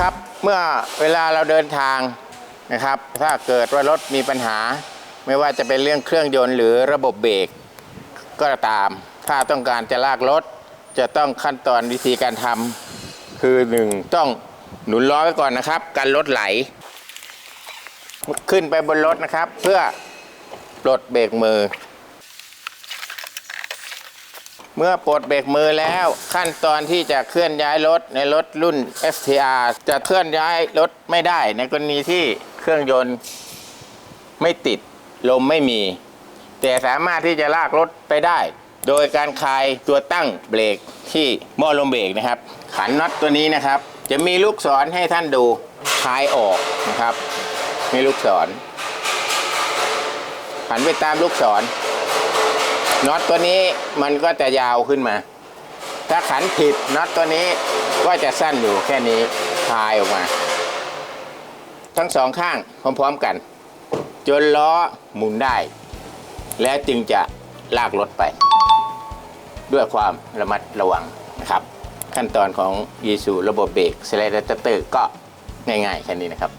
ครับเมื่อเวลาเราเดินทางนะครับ ถ้าเกิดว่ารถมีปัญหา ไม่ว่าจะเป็นเรื่องเครื่องยนต์หรือระบบเบรกก็ตาม ถ้าต้องการจะลากรถ จะต้องขั้นตอนวิธีการทำคือ 1 ต้อง หนุนล้อไว้ก่อนนะครับ กันรถไหล ขึ้นไปบนรถนะครับ เพื่อปลดเบรกมือ เมื่อปลดเบรกมือแล้วขั้นตอนที่จะเคลื่อนย้ายรถในรถรุ่น FTR จะเคลื่อนย้ายรถไม่ได้ ในกรณีที่เครื่องยนต์ไม่ติดลมไม่มี แต่สามารถที่จะลากรถไปได้ โดยการคลายตัวตั้งเบรกที่หม้อลมเบรกนะครับ ขันน็อตตัวนี้นะครับ จะมีลูกศรให้ท่านดูคลายออกนะครับ มีลูกศรหันไปตามลูกศรน็อตตัวนี้มันก็จะยาวขึ้นมา ถ้าขันผิดน็อตตัวนี้ก็จะสั้นอยู่แค่นี้คลายออกมา ทั้งสองข้างพร้อมๆกัน จนล้อหมุนได้ และจึงจะลากรถไป ด้วยความระมัดระวังนะครับ ขั้นตอนของยีสูระบบเบรกสไลด์ดัตเตอร์ก็ง่ายๆแค่นี้นะครับ